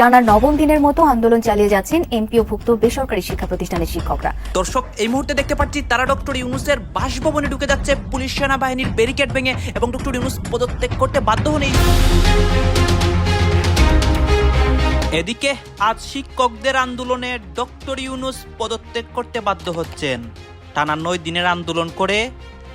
টানা নবম দিনের মতো আন্দোলন চালিয়ে যাচ্ছেন এমপিওভুক্ত বেসরকারি শিক্ষা প্রতিষ্ঠানের শিক্ষকরা। দর্শক, এই মুহূর্তে দেখতে পাচ্ছি তারা ডক্টর ইউনুসের বাসভবনে ঢুকে যাচ্ছে পুলিশ সেনাবাহিনীর ব্যারিকেড ভেঙে এবং ডক্টর ইউনুস পদত্যাগ করতে বাধ্য হন এদিকে আজ শিক্ষকদের আন্দোলনে ডক্টর ইউনুস পদত্যাগ করতে বাধ্য হচ্ছেন। টানা নয় দিনের আন্দোলন করে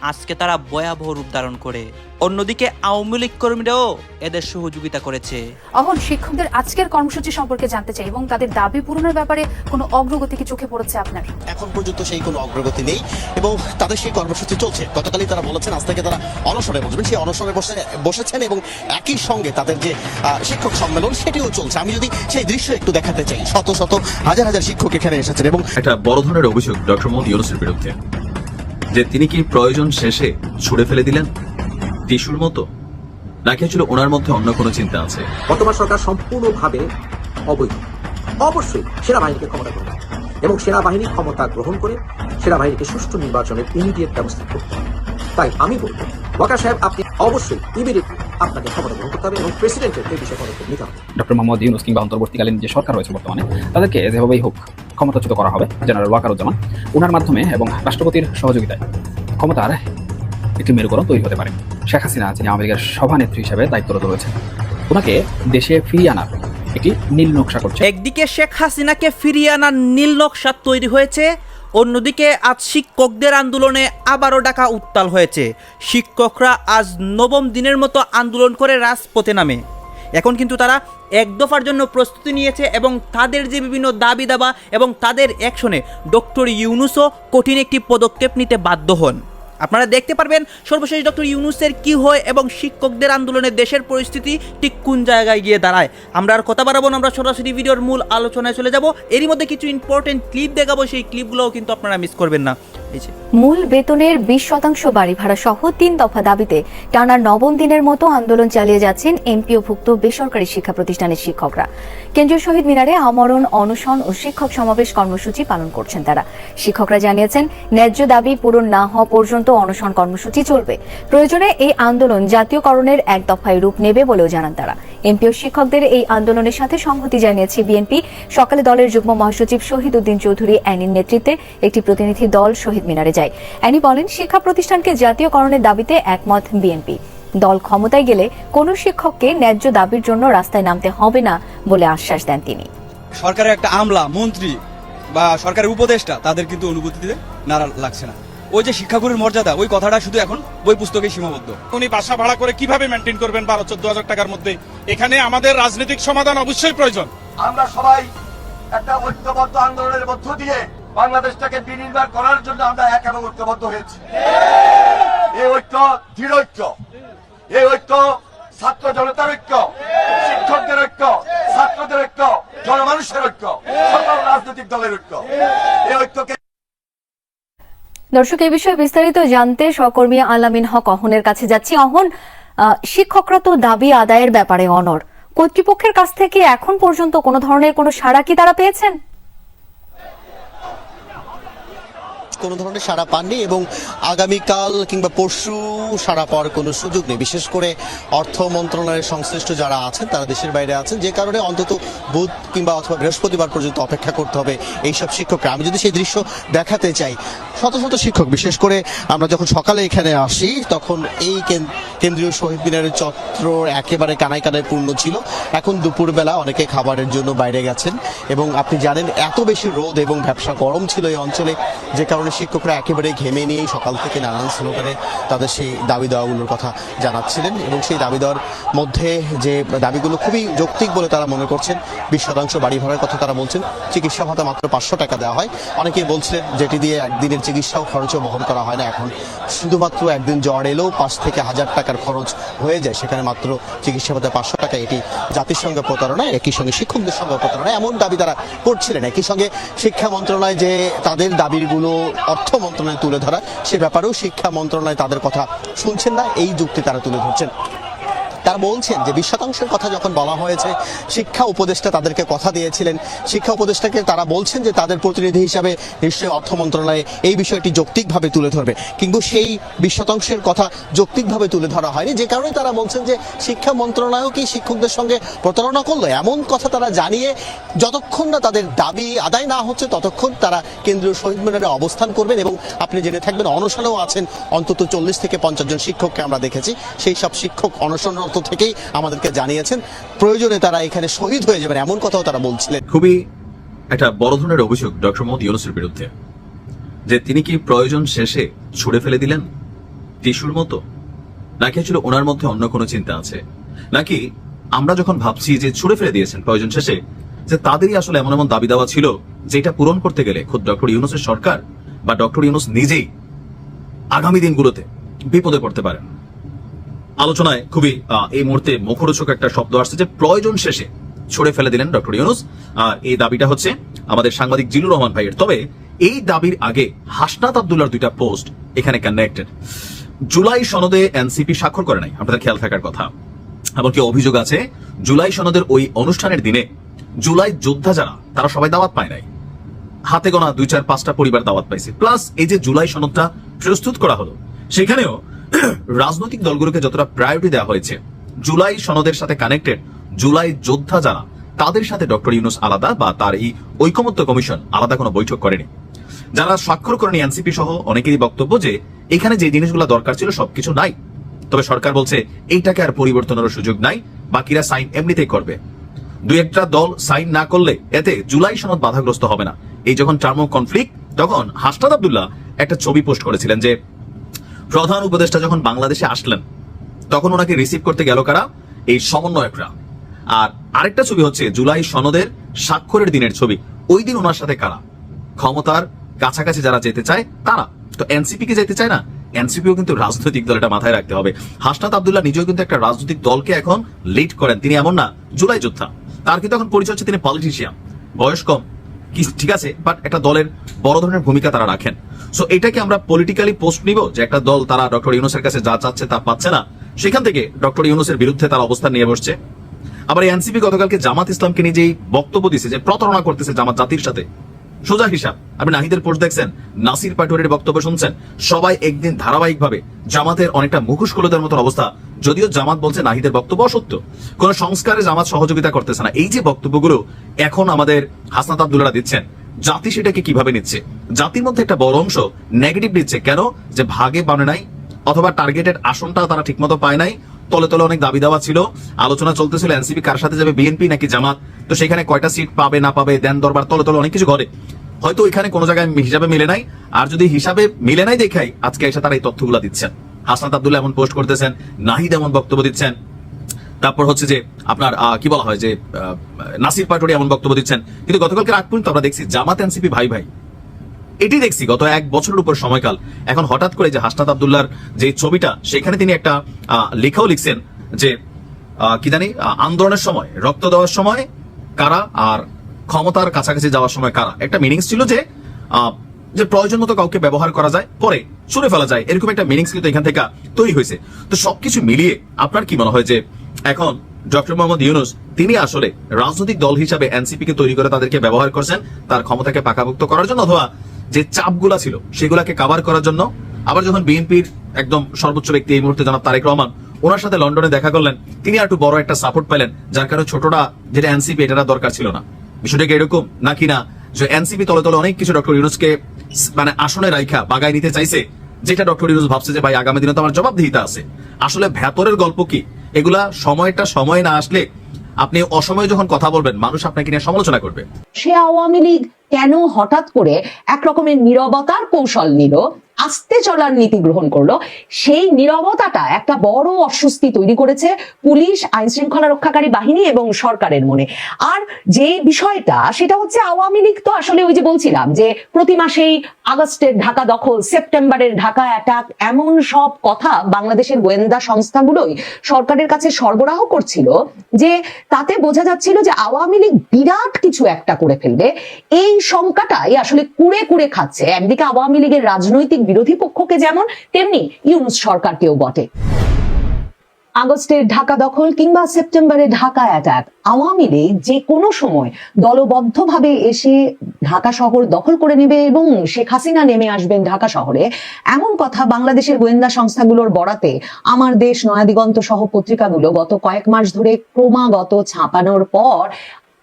আজকে তারা ভয়াবহ রূপ ধারণ করে। অন্যদিকে আওয়ামী লীগ কর্মীরাও এদের সহযোগিতা করেছে। অহন শিক্ষকদের আজকের কর্মসূচি সম্পর্কে জানতে চাই এবং তাদের দাবি পূরণের ব্যাপারে কোনো অগ্রগতি কি চোখে পড়েছে আপনার? এখন পর্যন্ত সেই কোনো অগ্রগতি নেই এবং তাদের সেই কর্মসূচি চলছে। গতকালই তারা বলেছেন আজ থেকে তারা অনশনে বসবেন। সেই অনশনে বসে বসেছেন এবং একই সঙ্গে তাদের যে আহ, শিক্ষক সম্মেলন সেটিও চলছে। আমি যদি সেই দৃশ্য একটু দেখাতে চাই শত শত হাজার হাজার শিক্ষক এখানে এসেছেন এবং একটা বড় ধরনের অভিযোগ ডক্টর মোহাম্মদ ইউনুসের বিরুদ্ধে। যে তিনি কি প্রয়োজন শেষে ছুড়ে ফেলে দিলেন? টিস্যুর মতো? নাকি আসলে ওনার মধ্যে অন্য কোনো চিন্তা আছে? বর্তমান সরকার সম্পূর্ণভাবে অবৈধ। অবশ্যই সেনাবাহিনীকে ক্ষমতা গ্রহণ করতে হবে। এবং সেনাবাহিনী ক্ষমতা গ্রহণ করে সেনাবাহিনীকে সুষ্ঠু নির্বাচনের ইমিডিয়েট ব্যবস্থা করতে হবে। তাই আমি বলব ওয়াকার সাহেব আপনি অবশ্যই ইমিডিয়েটলি আপনাকে ক্ষমতা গ্রহণ করতে হবে এবং প্রেসিডেন্টের এই বিষয়ে পদক্ষেপ নিতে হবে। ডক্টর মোহাম্মদ ইউনুস কিংবা অন্তর্বর্তীকালীন যে সরকার রয়েছে বর্তমানে তাদেরকে যেভাবেই হোক ক্ষমতাচ্যুত করা হবে জেনারেল ওয়াকারুজ্জামান ওনার মাধ্যমে এবং রাষ্ট্রপতির সহযোগিতায়। ক্ষমতার একটি মেরুকরণ তৈরি হতে পারে। শেখ হাসিনা, যিনি লীগের সভানেত্রী হিসেবে দায়িত্বরত রয়েছেন ওনাকে দেশে ফিরিয়ে আনার একটি নীল নকশা করছে। একদিকে শেখ হাসিনাকে ফিরিয়ে আনার নীল নকশা তৈরি হয়েছে, অন্যদিকে আজ শিক্ষকদের আন্দোলনে আবারও ডাকা উত্তাল হয়েছে। শিক্ষকরা আজ নবম দিনের মতো আন্দোলন করে রাজপথে নামে। এখন কিন্তু তারা এক দফার জন্য প্রস্তুতি নিয়েছে এবং তাদের যে বিভিন্ন দাবি দাবা এবং তাদের অ্যাকশনে ডক্টর ইউনুসও কঠিন একটি পদক্ষেপ নিতে বাধ্য হন। আপনারা দেখতে পারবেন, সর্বশেষ ডক্টর ইউনুসের কি হয় এবং শিক্ষকদের আন্দোলনে দেশের পরিস্থিতি ঠিক কোন জায়গায় গিয়ে দাঁড়ায়। আমরা আর কথা বাড়াবো না, আমরা সরাসরি ভিডিওর মূল আলোচনায় চলে যাব। এরই মধ্যে কিছু ইম্পর্টেন্ট ক্লিপ দেখাবো, সেই ক্লিপগুলোও কিন্তু আপনারা মিস করবেন না। মূল বেতনের বিশ শতাংশ বাড়ি ভাড়া সহ তিন দফা দাবিতে টানা নবম দিনের মতো আন্দোলন চালিয়ে যাচ্ছেন এমপিওভুক্ত বেসরকারি শিক্ষা প্রতিষ্ঠানের শিক্ষকরা। কেন্দ্রীয় শহীদ মিনারে আমরণ, অনশন ও শিক্ষক সমাবেশ কর্মসূচি পালন করছেন তারা। শিক্ষকরা জানিয়েছেন, ন্যায্য দাবি পূরণ না হওয়া পর্যন্ত অনশন কর্মসূচি চলবে। প্রয়োজনে এই আন্দোলন জাতীয়করণের এক দফায় রূপ নেবে বলেও জানান তারা। এমপিও শিক্ষকদের এই আন্দোলনের সাথে সংহতি জানিয়েছে বিএনপি। সকালে দলের যুগ্ম মহাসচিব শহীদ উদ্দিন চৌধুরী অ্যানির নেতৃত্বে একটি প্রতিনিধি দল শহীদ মিনারে যায়। অ্যানি বলেন, শিক্ষা প্রতিষ্ঠানকে জাতীয়করণের দাবিতে একমত বিএনপি। দল ক্ষমতায় গেলে কোনো শিক্ষককে ন্যায্য দাবির জন্য রাস্তায় নামতে হবে না বলে আশ্বাস দেন তিনি। সরকারের একটা আমলা, মন্ত্রী বা সরকারের উপদেষ্টা তাদের কিন্তু অনুভূতিতে নাড়া লাগছে না। ওই যে শিক্ষাগুরুর মর্যাদা ওই কথাটা শুধু এখন বই পুস্তকে সীমাবদ্ধ। উনি বাসা ভাড়া করে কীভাবে মেনটেন করবেন বারো চোদ্দ হাজার টাকার মধ্যে? এখানে আমাদের রাজনৈতিক সমাধান অবশ্যই প্রয়োজন। আমরা সবাই একটা ঐক্যবদ্ধ আন্দোলনের মধ্য দিয়ে বাংলাদেশটাকে বিনির্মাণ করার জন্য আমরা এক এবং ঐক্যবদ্ধ হয়েছি। এই ঐক্য দৃঢ় ঐক্য। এই ঐক্য ছাত্র জনতার ঐক্য শিক্ষকদের ঐক্য ছাত্রদের ঐক্য জনমানুষের ঐক্য সকল রাজনৈতিক দলের ঐক্য। এই ঐক্যকে দর্শক, এই বিষয়ে বিস্তারিত জানতে সহকর্মী আলামিন হক অহনের কাছে যাচ্ছি। অহন শিক্ষকরা তো দাবি আদায়ের ব্যাপারে অনর কর্তৃপক্ষের কাছ থেকে এখন পর্যন্ত কোনো ধরনের কোনো সাড়া কি তারা পেয়েছেন? কোনো ধরনের সাড়া পাননি এবং আগামীকাল কিংবা পরশু সাড়া পাওয়ার কোনো সুযোগ নেই। বিশেষ করে অর্থ মন্ত্রণালয়ের সংশ্লিষ্ট যারা আছেন, তারা দেশের বাইরে আছেন, যে কারণে অন্তত বুধ কিংবা অথবা বৃহস্পতিবার পর্যন্ত অপেক্ষা করতে হবে এইসব শিক্ষকরা। আমি যদি সেই দৃশ্য দেখাতে চাই, শত শত শিক্ষক, বিশেষ করে আমরা যখন সকালে এখানে আসি, তখন এই কেন- কেন্দ্রীয় শহীদ মিনারের চত্র একেবারে কানায় কানায় পূর্ণ ছিল। এখন দুপুরবেলা অনেকে খাবারের জন্য বাইরে গেছেন এবং আপনি জানেন এত বেশি রোদ এবং ব্যবসা গরম ছিল এই অঞ্চলে, যে কারণে শিক্ষকরা একেবারে ঘেমে নিয়েই সকাল থেকে নানান স্লোগানে তাদের সেই দাবি দেওয়াগুলোর কথা জানাচ্ছিলেন এবং সেই দাবি দেওয়ার মধ্যে যে দাবিগুলো খুবই যৌক্তিক বলে তারা মনে করছেন, বিশ শতাংশ বাড়ি ভাড়ার কথা তারা বলছেন, চিকিৎসা ভাতা মাত্র পাঁচশো টাকা দেওয়া হয়। অনেকেই বলছিলেন যেটি দিয়ে একদিনের চিকিৎসাও খরচও বহন করা হয় না এখন। শুধুমাত্র একদিন জ্বর এলেও পাঁচ থেকে হাজার টাকার খরচ হয়ে যায়, সেখানে মাত্র চিকিৎসা ভাতা পাঁচশো টাকা। এটি জাতির সঙ্গে প্রতারণা একই সঙ্গে শিক্ষকদের সঙ্গে প্রতারণা এমন দাবি তারা করছিলেন। একই সঙ্গে শিক্ষা মন্ত্রণালয় যে তাদের দাবিগুলো অর্থ মন্ত্রণালয় তুলে ধরা সে ব্যাপারেও শিক্ষা মন্ত্রণালয় তাদের কথা শুনছেন না। এই যুক্তি তারা তুলে ধরছেন। তারা বলছেন যে বিশ শতাংশের কথা যখন বলা হয়েছে, শিক্ষা উপদেষ্টা তাদেরকে কথা দিয়েছিলেন। শিক্ষা উপদেষ্টাকে তারা বলছেন যে তাদের প্রতিনিধি হিসাবে নিশ্চয়ই অর্থ মন্ত্রণালয়ে এই বিষয়টি যৌক্তিকভাবে তুলে ধরবে। কিন্তু সেই বিশ শতাংশের কথা যৌক্তিকভাবে তুলে ধরা হয়নি। যে কারণে তারা বলছেন যে শিক্ষা মন্ত্রণালয়ও কি শিক্ষকদের সঙ্গে প্রতারণা করল? এমন কথা তারা জানিয়ে যতক্ষণ না তাদের দাবি আদায় না হচ্ছে, ততক্ষণ তারা কেন্দ্রীয় শহীদ মিনারে অবস্থান করবেন এবং আপনি জেনে থাকবেন অনশনেও আছেন। অন্তত চল্লিশ থেকে পঞ্চাশ জন শিক্ষককে আমরা দেখেছি। সেই সব শিক্ষক অনশনরত থেকেই আমাদেরকে জানিয়েছেন, প্রয়োজনে তারা এখানে শহীদ হয়ে যাবেন, এমন কথাও তারা বলছিলেন। খুবই একটা বড় ধরনের অভিযোগ ডক্টর মোহাম্মদ ইউনুসের বিরুদ্ধে, যে তিনি কি প্রয়োজন শেষে ছুড়ে ফেলে দিলেন? টিস্যুর মতো? নাকি আসলে ওনার মধ্যে অন্য কোনো চিন্তা আছে? নাকি আমরা যখন ভাবছি যে ছুড়ে ফেলে দিয়েছেন প্রয়োজন শেষে, যে তাদেরই আসলে এমন এমন দাবি দাওয়া ছিল যেটা পূরণ করতে গেলে খোদ ডক্টর ইউনুসের সরকার বা ডক্টর ইউনুস নিজেই আগামী দিনগুলোতে বিপদে পড়তে পারেন? আলোচনায় খুবই এই মুহূর্তে মুখরোচক একটা শব্দ আসছে যে প্রয়োজন শেষে ছড়ে ফেলে দিলেন ডক্টর ইউনুস। আর এই দাবিটা হচ্ছে আমাদের সাংবাদিক জিলুর রহমান ভাইয়ের। তবে এই দাবির আগে হাসনাত আব্দুল্লার দুইটা পোস্ট এখানে কানেক্টেড জুলাই সনদে এনসিপি স্বাক্ষর করে নাই, আপনাদের খেয়াল থাকার কথা। এমনকি অভিযোগ আছে, জুলাই সনদের ওই অনুষ্ঠানের দিনে জুলাই যোদ্ধা যারা, তারা সবাই দাওয়াত পায় নাই। হাতে গোনা দুই চার পাঁচটা পরিবার দাওয়াত পাইছে। প্লাস এই যে জুলাই সনদটা প্রস্তুত করা হলো, সেখানেও রাজনৈতিক দলগুলোকে যতটা প্রায়োরিটি দেওয়া হয়েছে, জুলাই সনদের সাথে কানেক্টেড জুলাই যোদ্ধা যারা, তাদের সাথে ডক্টর ইউনুস আলাদা বা তার এই ঐকমত্য কমিশন আলাদা কোনো বৈঠক করেনি। যারা স্বাক্ষর করেনি এনসিপি সহ অনেকেরই বক্তব্য যে, এখানে যে জিনিসগুলো দরকার ছিল সবকিছু নাই। তবে সরকার বলছে, এইটাকে আর পরিবর্তনের সুযোগ নাই, বাকিরা সাইন এমনিতেই করবে। দু একটা দল সাইন না করলে এতে জুলাই সনদ বাধাগ্রস্ত হবে না। এই যখন টার্ম কনফ্লিক্ট তখন হাসনাদ আবদুল্লাহ একটা ছবি পোস্ট করেছিলেন যে প্রধান উপদেষ্টা যখন বাংলাদেশে আসলেন, তখন ওনাকে রিসিভ করতে গেল কারা? এই সমন্বয়করা। আর আরেকটা ছবি হচ্ছে জুলাই সনদের স্বাক্ষরের দিনের ছবি। ওই দিন ওনার সাথে কারা? ক্ষমতার কাছাকাছি যারা যেতে চায়, তারা। তো এনসিপি কে যেতে চায় না? এনসিপিও কিন্তু রাজনৈতিক দল এটা মাথায় রাখতে হবে। হাসনাত আবদুল্লাহ নিজেও কিন্তু একটা রাজনৈতিক দলকে এখন লিড করেন। তিনি এমন না, জুলাই যোদ্ধা। তার কিন্তু এখন পরিচয় হচ্ছে তিনি পলিটিশিয়ান বয়স কম। ঠিক আছে? বাট একটা দলের বড় ধরনের ভূমিকা তারা রাখেন। সো এটাকে আমরা পলিটিক্যালি পোস্ট নিব যে একটা দল তারা ডক্টর ইউনুসের কাছে যা চাচ্ছে তা পাচ্ছে না। সেখান থেকে ডক্টর ইউনুসের বিরুদ্ধে তার অবস্থান নিয়ে বসছে। আবার এনসিপি গতকালকে জামাত ইসলামকে নিয়ে যেই বক্তব্য দিছে যে প্রতারণা করতেছে জামাত জাতির সাথে। সোজা হিসাব। আপনি নাহিদের পোস্ট দেখছেন, নাসির পাটোয়ারির বক্তব্য শুনছেন, সবাই একদিন ধারাবাহিকভাবে জামাতের অনেকটা মুখোশ কলদের মতো অবস্থা। যদিও জামাত বলছে নাহিদের বক্তব্য অসত্য। কোন সংস্কারে জামাত সহযোগিতা করতেছে না। এই যে বক্তব্যগুলো এখন আমাদের হাসনাত আব্দুল্লাহ দিচ্ছেন, জাতি সেটাকে কীভাবে নিচ্ছে? জাতির মধ্যে একটা বড় অংশ নেগেটিভ দিচ্ছে কেন? যে ভাগে বানে নাই, অথবা টার্গেটেড আসনটা তারা ঠিকমতো পায় নাই। তলে তলে অনেক দাবি দেওয়া ছিল। আলোচনা চলতেছিল, এনসিপি কার সাথে যাবে, বিএনপি নাকি জামাত? তো সেখানে কয়টা সিট পাবে, না পাবে দেন দরবার, তলে তলে অনেক কিছু ঘটে। হয়তো এখানে কোনো জায়গায় হিসাবে মিলে নাই, আর যদি হিসাবে মিলে নাই দেখাই, আজকে এসে তারা এই তথ্যগুলো দিচ্ছেন। হাসনাত আব্দুল্লাহ এমন পোস্ট করতেছেন, নাহিদ এমন বক্তব্য দিচ্ছেন। তারপর হচ্ছে যে আপনার কি বলা হয় যে নাসির পাটোয়ারি এমন বক্তব্য দিচ্ছেন। কিন্তু গতকালকে আগ পর্যন্ত আমরা দেখছি জামাত এনসিপি ভাই ভাই। এটি দেখছি গত এক বছরের উপর সময়কাল। এখন হঠাৎ করে যে হাসনাত আব্দুল্লাহর যে ছবিটা, সেখানে তিনি একটা লেখাও লিখছেন যে কি জানি আন্দোলনের সময়, রক্ত দেওয়ার সময় কারা আর ক্ষমতার কাছাকাছি যাওয়ার সময় কারা? একটা মিনিংস ছিল যে যে প্রয়োজন মতো কাউকে ব্যবহার করা যায়, পরে ছুড়ে ফেলা যায়, এরকম একটা মিনিংস কিন্তু এখান থেকে তৈরি হয়েছে। তো সবকিছু মিলিয়ে আপনার কি মনে হয় যে, এখন ডক্টর মোহাম্মদ ইউনুস, তিনি আসলে রাজনৈতিক দল হিসাবে এনসিপি কে তৈরি করে তাদেরকে ব্যবহার করছেন, তার ক্ষমতাকে পাকাভুক্ত করার জন্য, অথবা যে চাপগুলা ছিল, সেগুলাকে কাভার করার জন্য? আবার যখন বিএনপির একদম সর্বোচ্চ ব্যক্তি এই মুহূর্তে জনাব তারেক রহমান ওনার সাথে লন্ডনে দেখা করলেন। তিনি আর একটু বড় একটা সাপোর্ট পেলেন, যার কারণে ছোটটা যেটা এনসিপি এটা দরকার ছিল না। বিষয়টা কি এরকম? নাকি না? যে এনসিপি তলে তলে অনেক কিছু ডক্টর ইউনুসকে মানে আসনে রাইখা, বাগায় নিতে চাইছে, যেটা ডক্টর ইউনুস ভাবছে যে, ভাই, আগামী দিনে তো আমার জবাবদিহিতা আছে। আসলে ভেতরের গল্প কি? এগুলা সময়টা সময় না আসলে আপনি অসময়ে যখন কথা বলবেন, মানুষ আপনাকে নিয়ে সমালোচনা করবে। সে আওয়ামী লীগ কেন হঠাৎ করে এক রকমের নীরবতার কৌশল নিল? আস্তে চলার নীতি গ্রহণ করল। সেই নীরবতাটা একটা বড় অস্বস্তি তৈরি করেছে পুলিশ আইন শৃঙ্খলা রক্ষাকারী বাহিনী এবং সরকারের মনে। আর যে বিষয়টা, সেটা হচ্ছে আওয়ামী লীগ তো আসলে ওই যে বলছিলাম যে প্রতি মাসেই আগস্টের ঢাকা দখল, সেপ্টেম্বরের ঢাকা অ্যাটাক এমন সব কথা বাংলাদেশের গোয়েন্দা সংস্থাগুলোই সরকারের কাছে সরবরাহ করছিল যে তাতে বোঝা যাচ্ছিল যে আওয়ামী লীগ বিরাট কিছু একটা করে ফেলবে। এই শঙ্কাটাই আসলে কুড়ে কুড়ে খাচ্ছে। একদিকে আওয়ামী লীগের রাজনৈতিক বিরোধী পক্ষকে যেমন, তেমনি ইউনুস সরকারকেও বটে। আগস্টের ঢাকা দখল কিংবা সেপ্টেম্বরে ঢাকা অ্যাটাক আওয়ামী লীগ যে কোনো সময় দলবদ্ধভাবে এসে ঢাকা শহর দখল করে নেবে এবং শেখ হাসিনা নেমে আসবেন ঢাকা শহরে, এমন কথা বাংলাদেশের গোয়েন্দা সংস্থাগুলোর বরাতে, আমার দেশ নয়াদিগন্ত সহ পত্রিকাগুলো গত কয়েক মাস ধরে ক্রমাগত ছাপানোর পর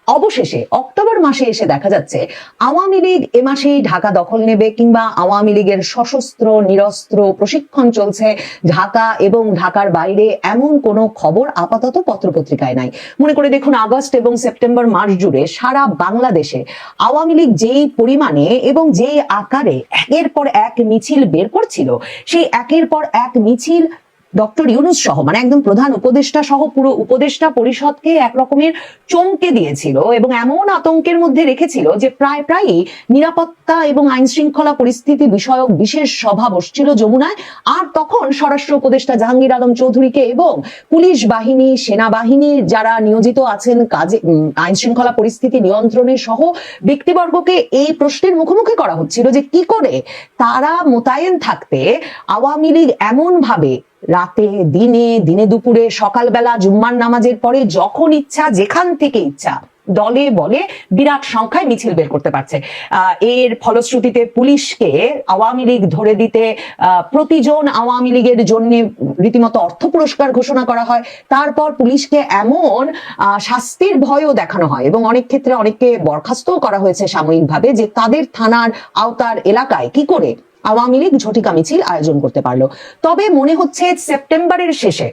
অবশেষে অক্টোবর মাসে এসে দেখা যাচ্ছে, আওয়ামী লীগ এ মাসেই ঢাকা দখল নেবে কিংবা আওয়ামী লীগের সশস্ত্র, নিরস্ত্র প্রশিক্ষণ চলছে ঢাকা এবং ঢাকার বাইরে এমন কোনো খবর আপাতত পত্রপত্রিকায় নাই। মনে করে দেখুন, আগস্ট এবং সেপ্টেম্বর মাস জুড়ে সারা বাংলাদেশে আওয়ামী লীগ যেই পরিমাণে এবং যেই আকারে একের পর এক মিছিল বের করছিল, সেই একের পর এক মিছিল ডক্টর ইউনুস সহ মানে একদম প্রধান উপদেষ্টা সহ পুরো উপদেষ্টা পরিষদকে এক রকমের চমকে দিয়েছিল এবং এমন আতঙ্কের মধ্যে রেখেছিল যে প্রায় প্রায়ই নিরাপত্তা এবং আইন শৃঙ্খলা পরিস্থিতি বিষয়ক বিশেষ সভা বসছিল যমুনায়। আর তখন স্বরাষ্ট্র উপদেষ্টা জাহাঙ্গীর আলম চৌধুরীকে এবং পুলিশ বাহিনী, সেনাবাহিনী যারা নিয়োজিত আছেন, কাজে আইন শৃঙ্খলা পরিস্থিতি নিয়ন্ত্রণে সহ ব্যক্তিবর্গকে এই প্রশ্নের মুখোমুখি করা হচ্ছিল যে কি করে তারা মোতায়েন থাকতে আওয়ামী লীগ এমন ভাবে রাতে, দিনে দিনে দুপুরে, সকালবেলা, জুম্মার নামাজের পরে যখন ইচ্ছা, যেখান থেকে ইচ্ছা, দলে, বলে বিরাট সংখ্যায় মিছিল বের করতে পারছে। এর ফলশ্রুতিতে পুলিশকে আওয়ামী লীগ ধরে দিতে প্রতিজন আওয়ামী লীগের জন্য রীতিমতো অর্থ পুরস্কার ঘোষণা করা হয়। তারপর পুলিশকে এমন শাস্তির ভয়ও দেখানো হয় এবং অনেক ক্ষেত্রে অনেককে বরখাস্তও করা হয়েছে সাময়িকভাবে যে তাদের থানার আওতার এলাকায় কি করে আওয়ামী লীগ ঝটিকা মিছিল আয়োজন করতে পারল। তবে মনে হচ্ছে সেপ্টেম্বরের শেষে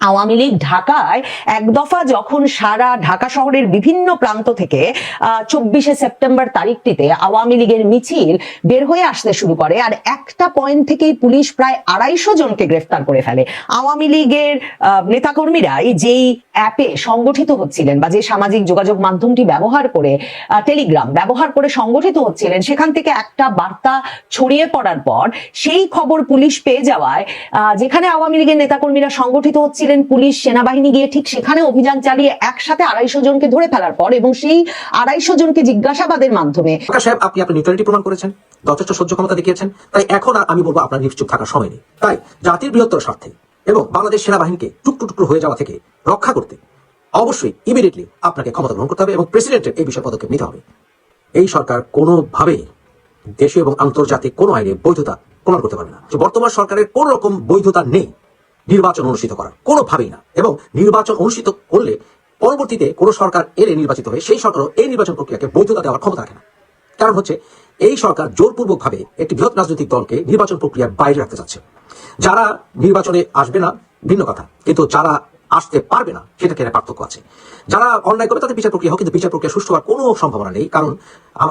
আওয়ামী লীগ ঢাকায় এক দফা যখন সারা ঢাকা শহরের বিভিন্ন প্রান্ত থেকে চব্বিশে সেপ্টেম্বর তারিখটিতে আওয়ামী লীগের মিছিল বের হয়ে আসতে শুরু করে আর একটা পয়েন্ট থেকেই পুলিশ প্রায় আড়াইশো জনকে গ্রেফতার করে ফেলে। আওয়ামী লীগের আহ, নেতাকর্মীরাই যেই অ্যাপে সংগঠিত হচ্ছিলেন বা যে সামাজিক যোগাযোগ মাধ্যমটি ব্যবহার করে টেলিগ্রাম ব্যবহার করে সংগঠিত হচ্ছিলেন সেখান থেকে একটা বার্তা ছড়িয়ে পড়ার পর সেই খবর পুলিশ পেয়ে যাওয়ায় যেখানে আওয়ামী লীগের নেতাকর্মীরা সংগঠিত হচ্ছিলেন পুলিশ সেনাবাহিনী গিয়ে ঠিক সেখানে অভিযান চালিয়ে একসাথে আড়াইশো জনকে ধরে ফেলার পর এবং সেই আড়াইশো জনকে জিজ্ঞাসাবাদের মাধ্যমে আপনি আপনার নিউট্রালিটি প্রমাণ করেছেন, যথেষ্ট সহ্য ক্ষমতা দেখিয়েছেন, তাই এখন আর আমি বলব আপনার নিশ্চুপ থাকার সময় নেই। তাই জাতির বৃহত্তর স্বার্থে এবং বাংলাদেশ সেনাবাহিনীকে টুকরো হয়ে যাওয়া থেকে রক্ষা করতে অবশ্যই ইমিডিয়েটলি আপনাকে ক্ষমতা গ্রহণ করতে হবে এবং প্রেসিডেন্টের এই বিষয়ে পদক্ষেপ নিতে হবে। এই সরকার কোনোভাবেই দেশীয় এবং আন্তর্জাতিক কোনো আইনে বৈধতা প্রমাণ করতে পারবে না। বর্তমান সরকারের কোন রকম বৈধতা নেই নির্বাচন অনুষ্ঠিত করার। কোনোভাবেই না। এবং নির্বাচন অনুষ্ঠিত করলে পরবর্তীতে কোনো সরকার এলে নির্বাচিত হয়ে সেই সরকারও এই নির্বাচন প্রক্রিয়াকে বৈধতা দেওয়ার ক্ষমতা রাখে না। কারণ হচ্ছে, এই সরকার জোরপূর্বকভাবে একটি বৃহৎ রাজনৈতিক দলকে নির্বাচন প্রক্রিয়ার বাইরে রাখতে চাচ্ছে। যারা নির্বাচনে আসবে না, ভিন্ন কথা। কিন্তু যারা আসতে পারবে না সেটা কেন পার্থক্য আছে। যারা অন্যায় করে তাদের বিচার প্রক্রিয়া হোক, কিন্তু বিচার প্রক্রিয়া সুষ্ঠু হওয়ার কোনো সম্ভাবনা নেই। কারণ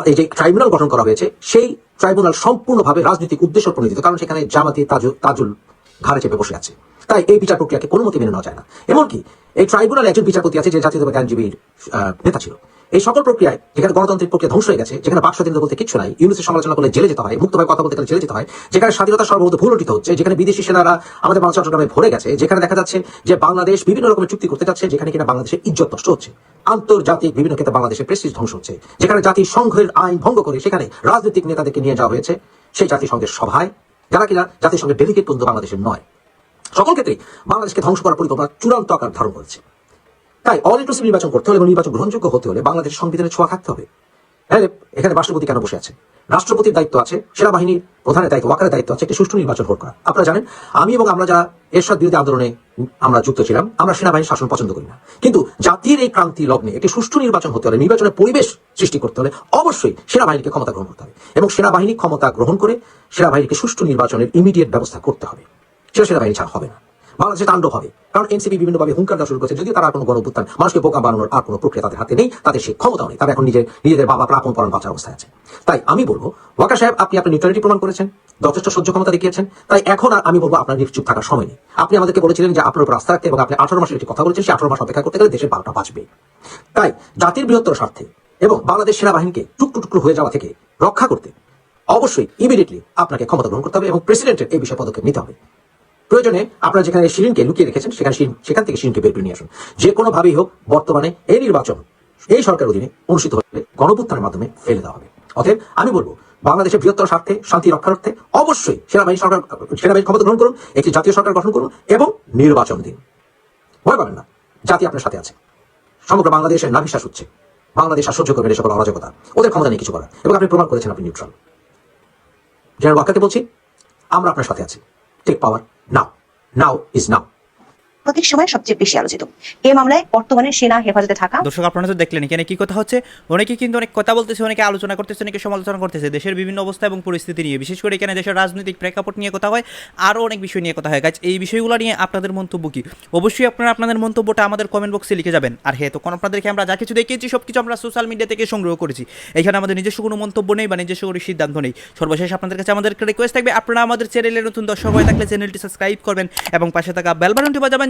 এই যে ট্রাইব্যুনাল গঠন করা হয়েছে, সেই ট্রাইব্যুনাল সম্পূর্ণভাবে রাজনৈতিক উদ্দেশ্য প্রণোদিত কারণ সেখানে জামাতি তাজু তাজুল ঘাড়ে চেপে বসে আছে। তাই এই বিচার প্রক্রিয়াকে কোনো মতে মেনে নেওয়া যায় না। এমনকি এই ট্রাইব্যুনাল একজন বিচারপতি আছে যে জাতীয়তাবাদী আইনজীবীর নেতা ছিল। এই সকল প্রক্রিয়ায় যেখানে গণতান্ত্রিক প্রক্রিয়া ধ্বংস হয়ে গেছে, যেখানে বাক স্বাধীনতা বলতে কিছু নাই, ইউনিসের সমালোচনা করলে জেলে যেতে হয়, মুক্তভাবে কথা বলতে গেলে জেলে যেতে হয়, যেখানে স্বাধীনতা সর্বভৌত ভুলটিত হচ্ছে, যেখানে বিদেশি সেনারা আমাদের বাংলা চট্টগ্রামে ভরে গেছে, যেখানে দেখা যাচ্ছে যে বাংলাদেশ বিভিন্ন রকমের চুক্তি করতে যাচ্ছে, যেখানে কিনা বাংলাদেশের ইজ্জত নষ্ট হচ্ছে। আন্তর্জাতিক বিভিন্ন ক্ষেত্রে বাংলাদেশের প্রেস্টিজ ধ্বংস হচ্ছে। যেখানে জাতির সংঘের আইন ভঙ্গ করে সেখানে রাজনৈতিক নেতাদেরকে নিয়ে যাওয়া হয়েছে, সেই জাতিসংঘের সভায়, যারা কিনা জাতিসংঘের ডেলিগেট পর্যন্ত বাংলাদেশের নয়। সকল ক্ষেত্রে বাংলাদেশকে ধ্বংস করার পরিকল্পনা চূড়ান্ত আকার ধারণ করেছে। তাই অল ইনক্লুসিভ নির্বাচন করতে হলে এবং নির্বাচন গ্রহণযোগ্য হতে হলে বাংলাদেশের সংবিধানের ছোঁয়া থাকতে হবে। হ্যাঁ এখানে রাষ্ট্রপতি কেন বসে আছে? রাষ্ট্রপতির দায়িত্ব আছে, সেনাবাহিনীর প্রধানের দায়িত্ব, ওয়াকারের দায়িত্ব আছে, একটি সুষ্ঠু নির্বাচন ভোট করা। আপনারা জানেন, আমি এবং আমরা যারা এরশাদ বিরোধী আন্দোলনে আমরা যুক্ত ছিলাম, আমরা সেনাবাহিনীর শাসন পছন্দ করি না। কিন্তু জাতির এই ক্রান্তি লগ্নে একটি সুষ্ঠু নির্বাচন হতে হলে, নির্বাচনের পরিবেশ সৃষ্টি করতে হলে অবশ্যই সেনাবাহিনীকে ক্ষমতা গ্রহণ করতে হবে এবং সেনাবাহিনী ক্ষমতা গ্রহণ করে সেনাবাহিনীকে সুষ্ঠু নির্বাচনের ইমিডিয়েট ব্যবস্থা করতে হবে। সেটা সেনাবাহিনী ছাড়া হবে না। বাংলাদেশে তাণ্ডব হবে। কারণ এনসিপি বিভিন্নভাবে হুঙ্কার দেওয়া শুরু করেছে। যদিও তারা কোনো গণভুত্থান মানুষকে বোকা বানানোর আর কোনো প্রক্রিয়া তাদের হাতে নেই, তাদের সেই ক্ষমতাও নেই। তারা এখন নিজের, নিজেদের বাবা প্রাপন পরণ বাঁচার অবস্থায় আছে। তাই আমি বলব, ওয়াকা সাহেব, আপনি আপনার নিউট্রালিটি প্রমাণ করেছেন, যথেষ্ট সহ্য ক্ষমতা দেখিয়েছেন। তাই এখন আর আমি বলব, আপনার নিশ্চুপ থাকার সময় নেই। আপনি আমাদেরকে বলেছিলেন যে আপনার উপর আস্থা রাখতে এবং আপনি আঠারো মাসের একটি কথা বলেছেন, সেই আঠারো মাস অপেক্ষা করতে গেলে দেশের বারোটা বাঁচবে তাই জাতির বৃহত্তর স্বার্থে এবং বাংলাদেশ সেনাবাহিনীকে টুকরো টুকরো হয়ে যাওয়া থেকে রক্ষা করতে অবশ্যই ইমিডিয়েটলি আপনাকে ক্ষমতা গ্রহণ করতে হবে এবং প্রেসিডেন্টের এই বিষয়ে পদক্ষেপ নিতে হবে। প্রয়োজনে আপনারা যেখানে শিরিনকে লুকিয়ে রেখেছেন, সেখানে সেখান থেকে শিরিনকে বের করে নিয়ে আসুন। যে কোনো ভাবেই হোক, বর্তমানে এই নির্বাচন এই সরকার অধীনে অনুষ্ঠিত হলে গণপুত্থানের মাধ্যমে ফেলে দেওয়া হবে। অতএব আমি বলব, বাংলাদেশের বৃহত্তর স্বার্থে, শান্তি রক্ষার্থে অবশ্যই সেনাবাহিনী সরকার, সেনাবাহিনী ক্ষমতা গ্রহণ করুন, একটি জাতীয় সরকার গঠন করুন এবং নির্বাচন দিন। ভয় পাবেন না, জাতি আপনার সাথে আছে। সমগ্র বাংলাদেশের নাভিশ্বাস হচ্ছে বাংলাদেশ আর সহ্য করবে সকল অরাজকতা। ওদের ক্ষমতা নেই কিছু করার। এবং আপনি প্রমাণ করেছেন আপনি নিউট্রাল। জেনারেল ওয়াকারকে বলছি, আমরা আপনার সাথে আছি। Tech power. now. Now is now. প্রত্যেক সময় সবচেয়ে বেশি আলোচিত। এ মামলায় বর্তমানে সেনা হেফাজতে থাকা দর্শক, আপনারা তো দেখলেন, এখানে কি কথা হচ্ছে? অনেকে কিন্তু অনেক কথা বলতেছে, অনেকে আলোচনা করতেছে, অনেকে সমালোচনা করতেছে। দেশের বিভিন্ন অবস্থা এবং পরিস্থিতি নিয়ে, বিশেষ করে এখানে দেশের রাজনৈতিক প্রেক্ষাপট নিয়ে কথা হয়, আরও অনেক বিষয় নিয়ে কথা হয়। গাছ এই বিষয়গুলো নিয়ে আপনাদের মন্তব্য কি? অবশ্যই আপনারা আপনাদের মন্তব্যটা আমাদের কমেন্ট বক্সে লিখে যাবেন। আর হ্যাঁ তখন আপনাদেরকে আমরা যা কিছু দেখিয়েছি সব কিছু আমরা সোশ্যাল মিডিয়া থেকে সংগ্রহ করেছি। এখানে আমাদের নিজস্ব কোনো মন্তব্য নেই বা নিজস্ব কোনো সিদ্ধান্ত নেই। সর্বশেষ আপনাদের কাছে আমাদের রিকোয়েস্ট থাকবে, আপনারা আমাদের চ্যানেলে নতুন দর্শক হয়ে থাকলে চ্যানেলটি সাবস্ক্রাইব করবেন এবং পাশে থাকা বেল বাজাবেন